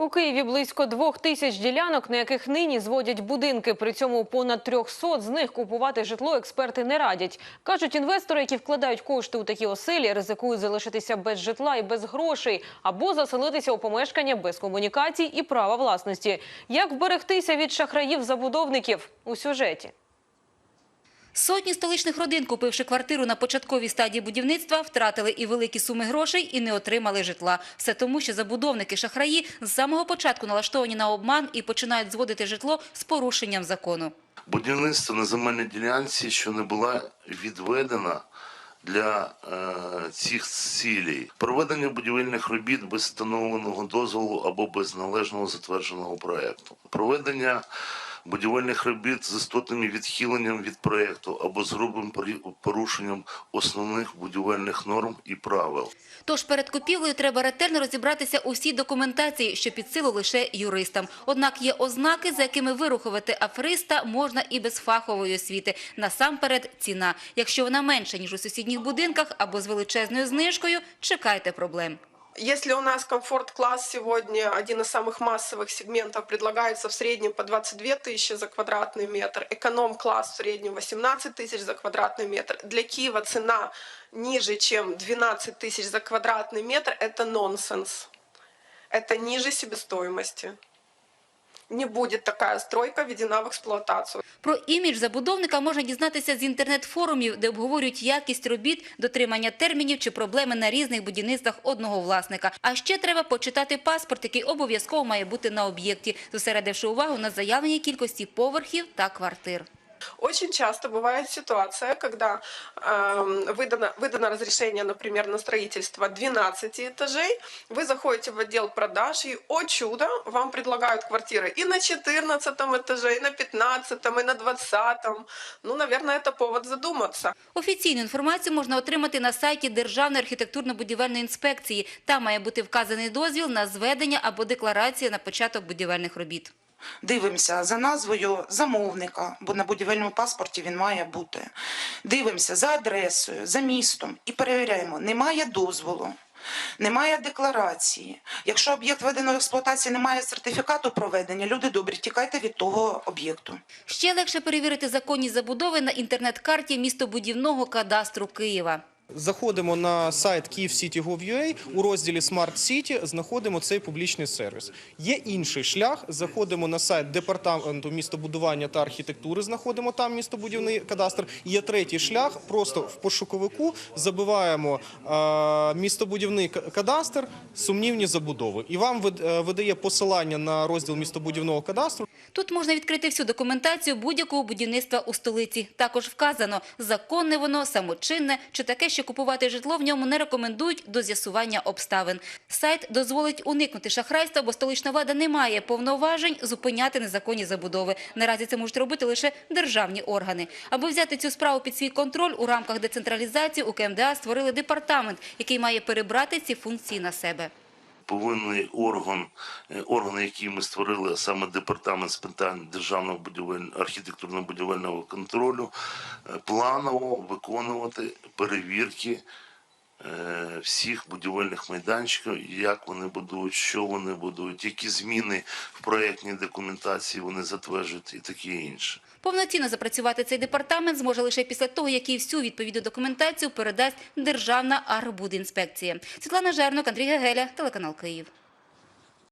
У Києві близько двох тисяч ділянок, на яких нині зводять будинки. При цьому понад 300 з них купувати житло експерти не радять. Кажуть, інвестори, які вкладають кошти у такі оселі, ризикують залишитися без житла і без грошей або заселитися у помешкання без комунікацій і права власності. Як вберегтися від шахраїв-забудовників у сюжеті? Сотні столичних родин, купивши квартиру на початковій стадії будівництва, втратили і великі суми грошей, і не отримали житла. Все тому, що забудовники-шахраї з самого початку налаштовані на обман і починають зводити житло з порушенням закону. Будівництво на земельній ділянці, що не була відведена для е, цих цілей. Проведення будівельних робіт без встановленого дозволу або без належного затвердженого проекту. Проведення будівельних робіт з істотним відхиленням від проекту або з грубим порушенням основних будівельних норм і правил. Тож перед купівлею треба ретельно розібратися у всій документації, що під силу лише юристам. Однак є ознаки, за якими вирухувати афериста можна і без фахової освіти. Насамперед ціна. Якщо вона менша, ніж у сусідніх будинках або з величезною знижкою, чекайте проблем. Если у нас комфорт-класс сегодня один из самых массовых сегментов предлагается в среднем по 22 тысячи за квадратный метр, эконом-класс в среднем 18 тысяч за квадратный метр, для Киева цена ниже, чем 12 тысяч за квадратный метр, это нонсенс. Это ниже себестоимости. Не буде така стройка введена в експлуатацію. Про імідж забудовника можна дізнатися з інтернет-форумів, де обговорюють якість робіт, дотримання термінів чи проблеми на різних будівництвах одного власника. А ще треба почитати паспорт, який обов'язково має бути на об'єкті, зосередивши увагу на заявленій кількості поверхів та квартир. Очень часто бывает ситуация, когда эм, выдано, выдано разрешение, например, на строительство 12 этажей, вы заходите в отдел продаж, и, о чудо, вам предлагают квартиры и на 14 этаже, и на 15, и на 20. Ну, наверное, это повод задуматься. Офіційну інформацію можна отримати на сайті Державної архітектурно-будівельної інспекції. Там має бути вказаний дозвіл на зведення або декларація на початок будівельних робіт. Дивимося за назвою замовника, бо на будівельному паспорті він має бути. Дивимося за адресою, за містом і перевіряємо, немає дозволу. Немає декларації. Якщо об'єкт введено в експлуатацію, немає сертифікату проведення, люди добрі, тікайте від того об'єкту. Ще легше перевірити законність забудови на інтернет-карті містобудівного кадастру Києва. Заходимо на сайт KievCity.gov.ua, у розділі Smart City знаходимо цей публічний сервіс. Є інший шлях. Заходимо на сайт департаменту містобудування та архітектури. Знаходимо там містобудівний кадастр. Є третій шлях. Просто в пошуковику забиваємо е, містобудівний кадастр, сумнівні забудови, і вам е, видає посилання на розділ містобудівного кадастру. Тут можна відкрити всю документацію будь-якого будівництва у столиці. Також вказано, законне воно, самочинне, чи таке, що купувати житло в ньому не рекомендують до з'ясування обставин. Сайт дозволить уникнути шахрайства, бо столична влада не має повноважень зупиняти незаконні забудови. Наразі це можуть робити лише державні органи. Аби взяти цю справу під свій контроль, у рамках децентралізації у КМДА створили департамент, який має перебрати ці функції на себе. Повинний орган, органи, які ми створили, саме департамент з питань державного будівель... архітектурно-будівельного контролю, е, планово виконувати перевірки е, всіх будівельних майданчиків, як вони будують, що вони будують, які зміни в проєктній документації вони затверджують і таке інше. Повноцінно запрацювати цей департамент зможе лише після того, як і всю відповідну документацію передасть Державна Арбудінспекція. Світлана Жернок, Андрій Гегеля, телеканал Київ.